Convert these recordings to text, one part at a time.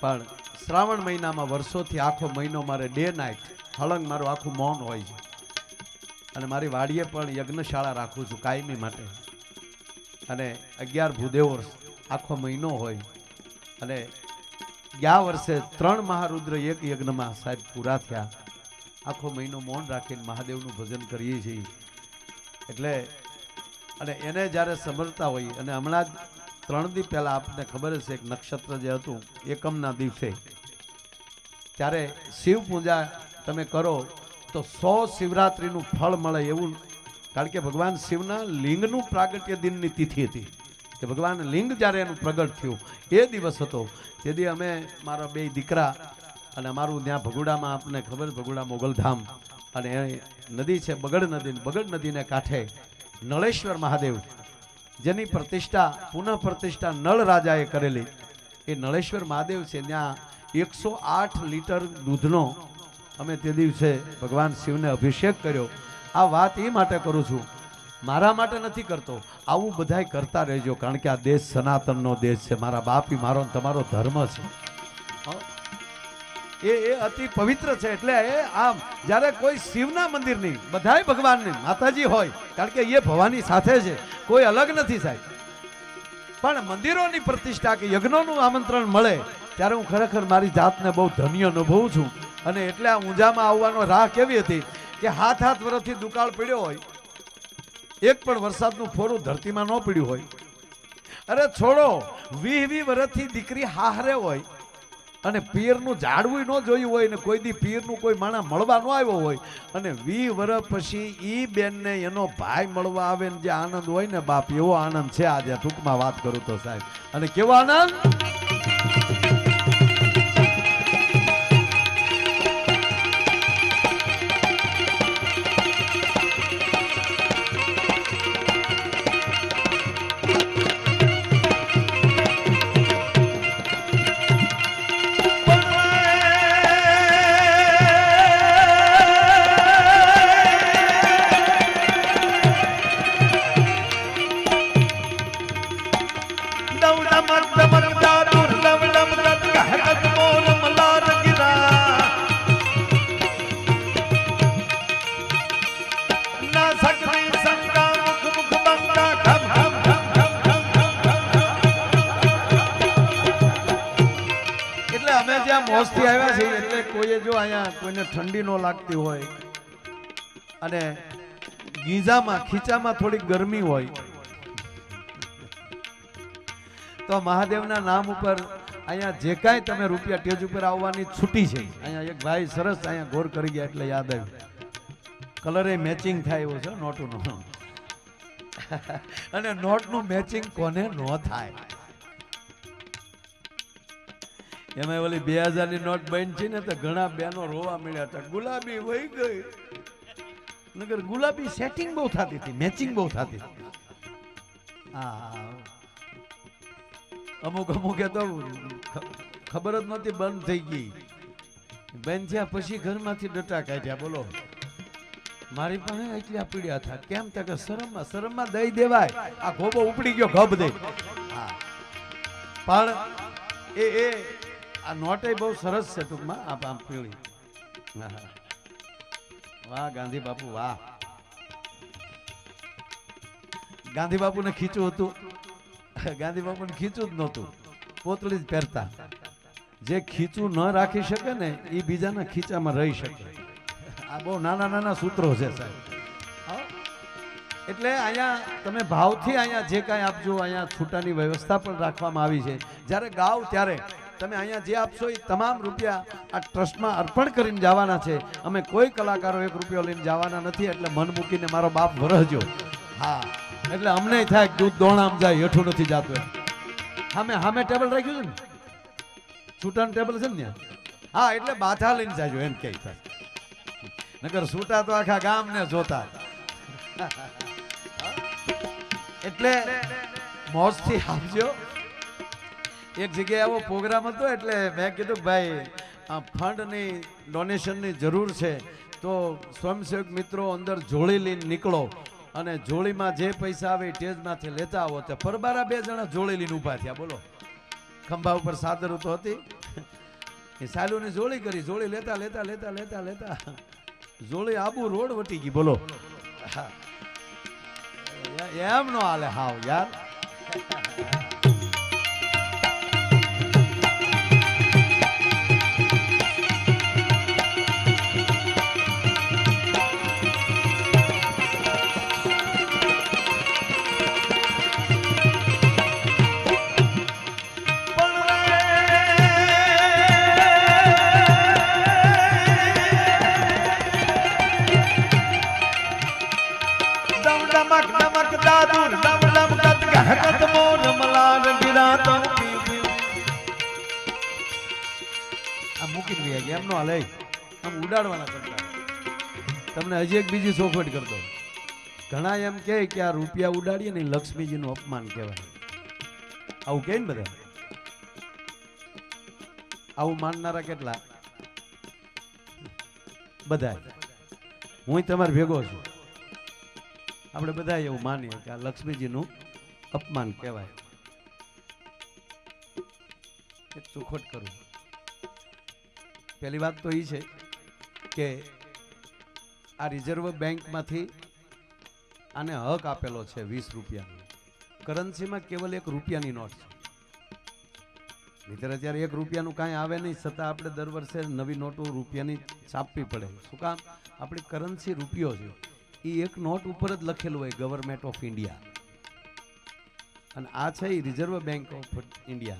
પણ શ્રાવણ મહિનામાં વર્ષોથી આખો મહિનો મારે ડે નાઇટ હળંગ મારું આખું મૌન હોય છે. અને મારી વાડીએ પણ યજ્ઞશાળા રાખું છું કાયમી માટે. અને અગિયાર ભૂદેવો આખો મહિનો હોય. અને ગયા વર્ષે ત્રણ મહારુદ્ર એક યજ્ઞમાં સાહેબ પૂરા થયા. આખો મહિનો મૌન રાખીને મહાદેવનું ભજન કરીએ છીએ. એટલે, અને એને જ્યારે સમરતા હોય, અને હમણાં જ ત્રણ દી પહેલાં આપને ખબર છે એક નક્ષત્ર જે હતું, એકમના દિવસે. ત્યારે શિવ પૂજા તમે કરો, તો સો શિવરાત્રિનું ફળ મળે એવું, કારણ કે ભગવાન શિવના લિંગનું પ્રાગટ્ય દિનની તિથિ હતી. કે ભગવાન લિંગ જ્યારે એનું પ્રગટ થયું, એ દિવસ હતો. તેથી અમે, મારા બે દીકરા અને અમારું ત્યાં ભગુડામાં આપને ખબર, ભગુડા મોગલધામ, અને નદી છે બગડ નદી, બગડ નદીને કાંઠે નળેશ્વર મહાદેવ જેની પ્રતિષ્ઠા પુનઃ પ્રતિષ્ઠા નળ રાજાએ કરેલી એ નળેશ્વર મહાદેવ છે, ત્યાં એકસો આઠ લીટર દૂધનો અમે તે દિવસે ભગવાન શિવને અભિષેક કર્યો આ વાત એ માટે કરું છું, મારા માટે નથી કરતો, આવું બધાય કરતા રહેજો, કારણ કે આ દેશ સનાતનનો દેશ છે, મારા બાપી, મારો તમારો ધર્મ છે? એ એ અતિ પવિત્ર છે એટલે એ આમ જ્યારે કોઈ શિવના મંદિરની, બધાય ભગવાનની માતાજી હોય, કારણ કે એ ભવાની સાથે છે, કોઈ અલગ નથી સાહેબ. પણ મંદિરોની પ્રતિષ્ઠા કે યજ્ઞોનું આમંત્રણ મળે, ત્યારે હું ખરેખર મારી જાતને બહુ ધન્ય અનુભવું છું. અને એટલે આ ઊંઝામાં આવવાનો રાહ કેવી હતી કે હાથ હાથ વર્ષથી દુકાળ પડ્યો હોય, એક પણ વરસાદનું ફોરું ધરતીમાં ન પડ્યું હોય. અરે છોડો વીહ વીહ વર્ષથી દીકરી હાહરે હોય અને પીરનું ઝાડવું ન જોયું હોય ને કોઈ દી પીરનું કોઈ માણસ મળવા ન આવ્યો હોય. અને વી વર્ષ પછી ઈ બેનને એનો ભાઈ મળવા આવે ને જે આનંદ હોય ને બાપ, એવો આનંદ છે આજે. ટૂંકમાં વાત કરું તો સાહેબ. અને કેવો આનંદ? આવ્યા છીએ એટલે કોઈએ જો અહીંયા કોઈને ઠંડી ન લાગતી હોય અને ગીઝામાં ખીચામાં થોડી ગરમી હોય, તો મહાદેવના નામ ઉપર અહીંયા જે કાંઈ તમે રૂપિયા ટેજ ઉપર આવવાની છૂટી છે. અહીંયા એક ભાઈ સરસ અહીંયા ગોર કરી ગયા એટલે યાદ આવ્યું. કલરે મેચિંગ થાય એવો છે, નોટનું. અને નોટનું મેચિંગ કોને ન થાય. એમાં ઓલી બે હજારની નોટ બંધ છે ને, તો ઘણા બેનો રોવા મળ્યા હતા. ગુલાબી વહી ગઈ. નગર ગુલાબી સેટિંગ બહુ થતી હતી મેચિંગ બહુ થતી હા અમુક અમુકે તો ખબર જ નહોતી બંધ થઈ ગઈ. બંધ થયા પછી ઘરમાંથી ડટા કાઢ્યા, બોલો. મારી પાસે એટલા પીડ્યા હતા. કેમ તો કે શરમમાં શરમમાં દઈ દેવાય. આ ખોબો ઉપડી ગયો ગબ દે. હા. પણ એ એ આ નોટે બહુ સરસ છે ટૂંકમાં. આ આમ પીળી. વાહ, ગાંધી બાપુ, વાહ. ગાંધી બાપુને ખીચું હતું. ગાંધી બાપુને ખીચું જ નહોતું. પોતળી જ પહેરતા. જે ખીચું ન રાખી શકે ને, એ બીજાના ખીચામાં રહી શકે. આ બહુ નાના નાના સૂત્રો છે, સાહેબ? એટલે અહીંયા તમે ભાવથી અહીંયા જે કાંઈ આપજો, અહીંયા છૂટાની વ્યવસ્થા પણ રાખવામાં આવી છે. જ્યારે ગાવ ત્યારે તમે અહીંયા જે આપશો એ તમામ રૂપિયા આ ટ્રસ્ટમાં અર્પણ કરીને જવાના છે. અમે કોઈ કલાકારો એક રૂપિયો લઈને જવાના નથી, એટલે મન મૂકીને મારો બાપ વરહજો હા, એટલે અમને થાય દૂધ દોણામ જાય, હેઠું નથી જાતું. સામે સામે ટેબલ રાખ્યું છે ને? છૂટાનું ટેબલ છે ને ત્યાં? હા, એટલે બાથા લઈને જાજો, એમ કે નગર છૂટા તો આખા ગામને જોતા. એટલે મોજથી આપજો એક જગ્યાએ આવો પ્રોગ્રામ હતો એટલે મેં કીધું ભાઈ, આ ફંડની ડોનેશનની જરૂર છે. તો સ્વયંસેવક મિત્રો અંદર જોડી લઈને નીકળો અને જોડીમાં જે પૈસા આવે ટેજમાંથી લેતા આવો તે ફરબારા બે જણા જોડી લઈને ઊભા થયા. બોલો. ખંભા ઉપર સાદર તો હતી. એ સાલુની જોડી કરી, જોડી લેતા લેતા લેતા લેતા લેતા. જોડી આબુ રોડ વટી ગઈ. બોલો. એમ નો હાલે હાવ યાર. નો હાલે આમ ઉડાડવાના કરતા તમને હજી એક બીજી ચોખવટ કરતો ઘણા એમ કહે કે આ રૂપિયા ઉડાડીએ ને લક્ષ્મીજીનું અપમાન કહેવાય. આવું કહે ને બધા? આવું માનનારા કેટલા? બધા. હું તમારે ભેગો છું. આપણે બધા એવું માનીએ કે આ લક્ષ્મીજીનું અપમાન કહેવાય. ચોખવટ કરું. પહેલી વાત તો એ છે કે આ રિઝર્વ બેંકમાંથી આને હક આપેલો છે વીસ રૂપિયાનો. કરન્સીમાં કેવલ એક રૂપિયાની નોટ છે. નહીંતર અત્યારે એક રૂપિયાનું કાંઈ આવે નહીં, છતાં આપણે દર વર્ષે નવી નોટો રૂપિયાની છાપવી પડે. શું કામ? આપણી કરન્સી રૂપિયો છે. એ એક નોટ ઉપર જ લખેલું હોય ગવર્મેન્ટ ઓફ ઇન્ડિયા. અને આ છે એ રિઝર્વ બેંક ઓફ ઇન્ડિયા.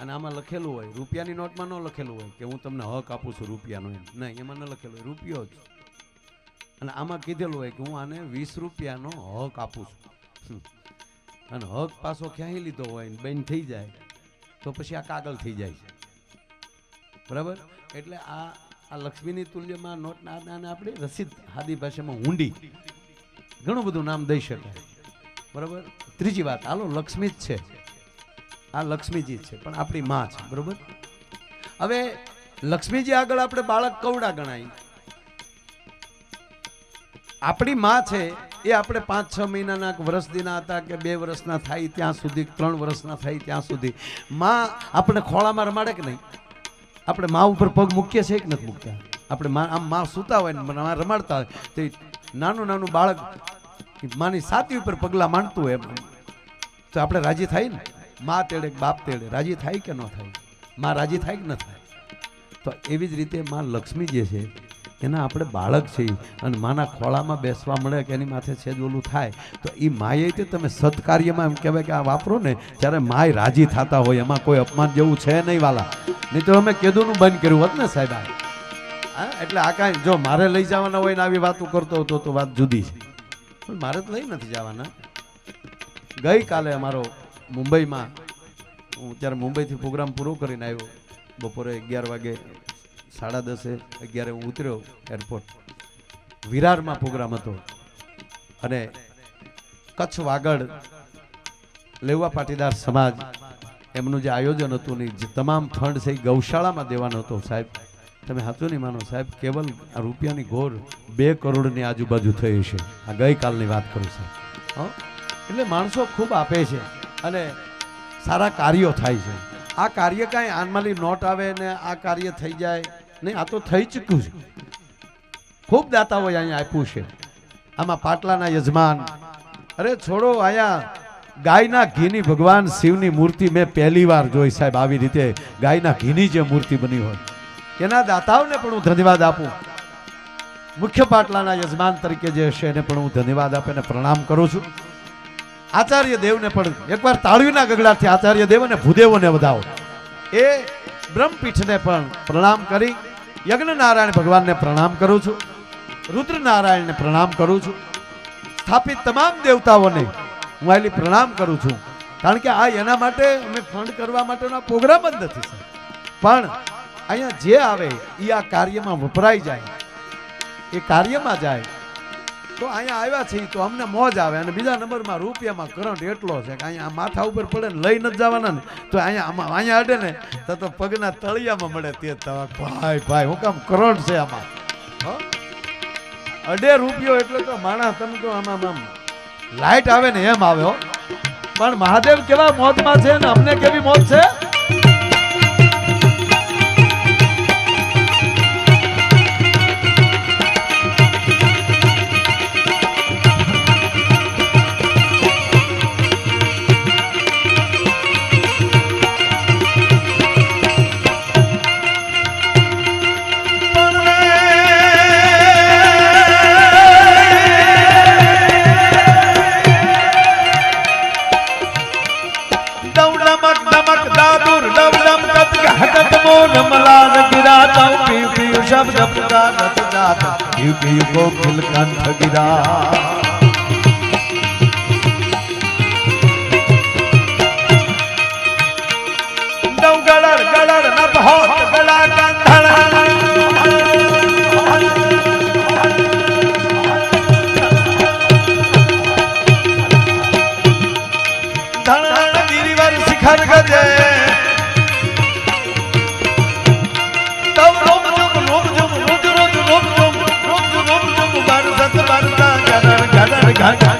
અને આમાં લખેલું હોય, રૂપિયાની નોટમાં ન લખેલું હોય કે હું તમને હક આપું છું રૂપિયાનો એમ. નહીં, એમાં ન લખેલું હોય, રૂપિયો જ. અને આમાં કીધેલું હોય કે હું આને વીસ રૂપિયાનો હક આપું છું. અને હક પાછો ક્યાંય લીધો હોય બેન થઈ જાય, તો પછી આ કાગળ થઈ જાય છે. બરાબર? એટલે આ આ લક્ષ્મીની તુલ્યમાં નોટના આદાને આપણે રસીદ હાદી ભાષામાં ઊંડી ઘણું બધું નામ દઈ શકાય. બરાબર? ત્રીજી વાત, હાલો, લક્ષ્મી જ છે. આ લક્ષ્મીજી છે, પણ આપણી માં છે, બરોબર? હવે લક્ષ્મીજી આગળ આપણે બાળક કવડા ગણાય. આપણી માં છે, એ આપણે પાંચ છ મહિનાના વર્ષ દીના હતા કે બે વર્ષના થાય ત્યાં સુધી, ત્રણ વર્ષના થાય ત્યાં સુધી. માં આપણે ખોળામાં રમાડે કે નહીં? આપણે માં ઉપર પગ મૂકીએ છીએ કે નથી મૂકતા? આપણે માં, આમ માં સૂતા હોય ને રમાડતા હોય, તો નાનું નાનું બાળક માની સાતી ઉપર પગલાં માંડતું હોય એમ. તો આપણે રાજી થાય ને? માં તેડે બાપ તેડે, રાજી થાય કે ન થાય? માં રાજી થાય કે ન થાય? તો એવી જ રીતે માં લક્ષ્મી જે છે, એના આપણે બાળક છીએ અને માના ખોળામાં બેસવા મળે કે એની માથે છેદ ઓલું થાય, તો એ માએ તે તમે સત્કાર્યમાં એમ કહેવાય કે આ વાપરો ને, જ્યારે માય રાજી થતા હોય, એમાં કોઈ અપમાન જેવું છે નહીં વાલા. નહીં તો અમે કેદુનું બંધ કર્યું, હોત ને સાહેબ હા, એટલે આ કાંઈ, જો મારે લઈ જવાના હોય ને આવી વાતો કરતો હતો તો વાત જુદી છે. પણ મારે તો લઈ નથી જવાના. ગઈકાલે અમારો મુંબઈમાં. હું ત્યારે મુંબઈથી પ્રોગ્રામ પૂરો કરીને આવ્યો. બપોરે અગિયાર વાગે, સાડા દસે, અગિયારે હું ઉતર્યો એરપોર્ટ. વિરારમાં પ્રોગ્રામ હતો. અને કચ્છ વાગડ, લેવા પાટીદાર સમાજ, એમનું જે આયોજન હતું ને, જે તમામ ફંડ છે એ ગૌશાળામાં દેવાનો હતો સાહેબ. તમે સાચું નહીં માનો સાહેબ, કેવલ આ રૂપિયાની ઘોર બે કરોડની આજુબાજુ થઈ છે. આ ગઈકાલની વાત કરું સાહેબ? એટલે માણસો ખૂબ આપે છે. અને સારા કાર્યો થાય છે. આ કાર્ય કાંઈ આનમાલી નોટ આવે ને આ કાર્ય થઈ જાય. નહીં, આ તો થઈ ચૂક્યું છે. ખૂબ દાતાઓએ અહીંયા આપ્યું છે. આમાં પાટલાના યજમાન. અરે છોડો, અહીંયા ગાયના ઘીની ભગવાન શિવની મૂર્તિ મેં પહેલી વાર જોઈ સાહેબ, આવી રીતે ગાયના ઘીની જે મૂર્તિ બની હોય. એના દાતાઓને પણ હું ધન્યવાદ આપું. મુખ્ય પાટલાના યજમાન તરીકે જે હશે એને પણ હું ધન્યવાદ આપીને પ્રણામ કરું છું. આચાર્ય દેવને પણ એકવાર તાળવીના ગગડાથી આચાર્ય દેવ અને ભૂદેવોને વધાવો. એ બ્રહ્મપીઠને પણ પ્રણામ કરી યજ્ઞ નારાયણ ભગવાનને પ્રણામ કરું છું રુદ્ર નારાયણને પ્રણામ કરું છું, સ્થાપિત તમામ દેવતાઓને હું આલી પ્રણામ કરું છું. કારણ કે આ એના માટે અમે ફંડ કરવા માટેનો પ્રોગ્રામ જ નથી પણ અહીંયા જે આવે એ આ કાર્યમાં વપરાઈ જાય, એ કાર્યમાં જાય તો અહીંયા આવ્યા છે તો અમને મોજ આવે અને બીજા નંબરમાં રૂપિયામાં કરંટ એટલો છે કે અહીંયા માથા ઉપર પડે ને લઈ નથી જવાના ને, તો અહીંયા આમાં અહીંયા અડે ને, તો તો પગના તળિયામાં મળે તે તવાક ભાઈ ભાઈ, હું કામ કરંટ છે આમાં? અડે રૂપિયો એટલે તો માણસ તમે તો આમાં આમ લાઈટ આવે ને એમ આવ્યો પણ મહાદેવ કેવા મોજમાં છે ને? અમને કેવી મોજ છે? ગીરા રતનાથ યુગ યુગો ખિલકંઠ ગીરા. ગળર ગળર ન got, got.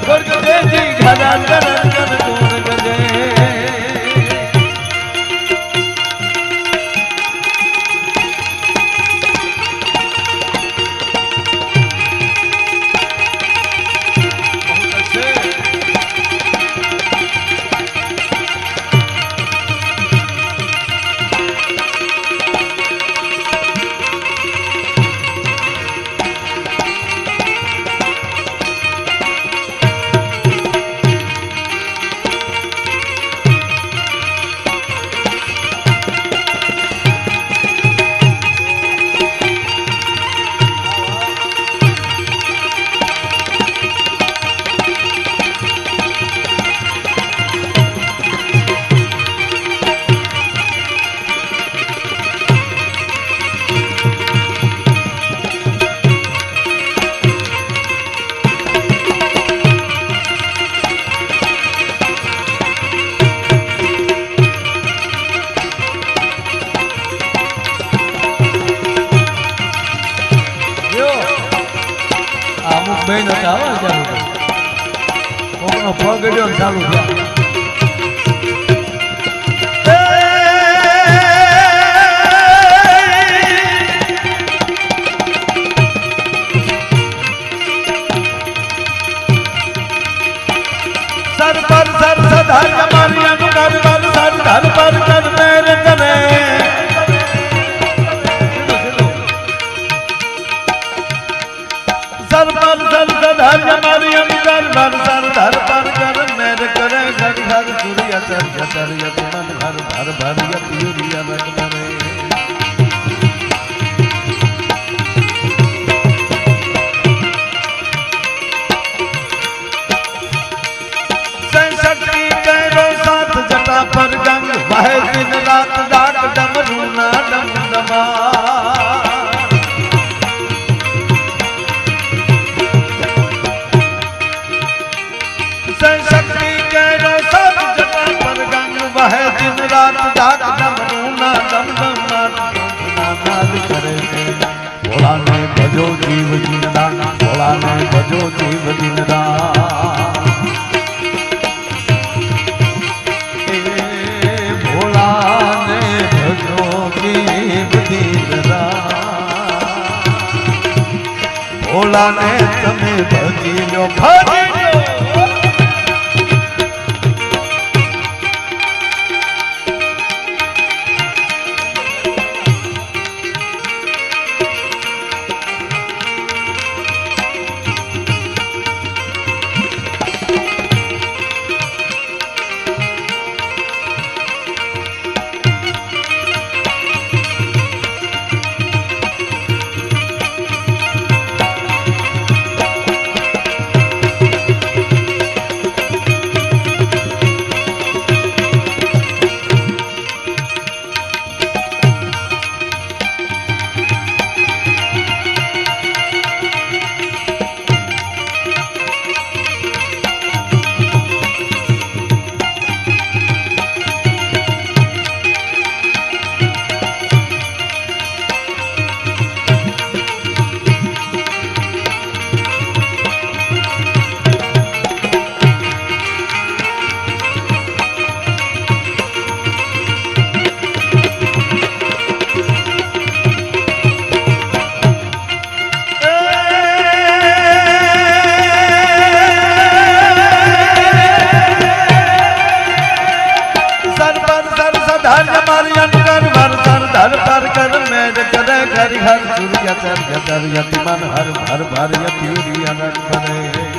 ધન ભોળાને તમે હર સૂર્ય ચર્ય ચર્યતિ મન હર હર ભર યતિ રિયન કરે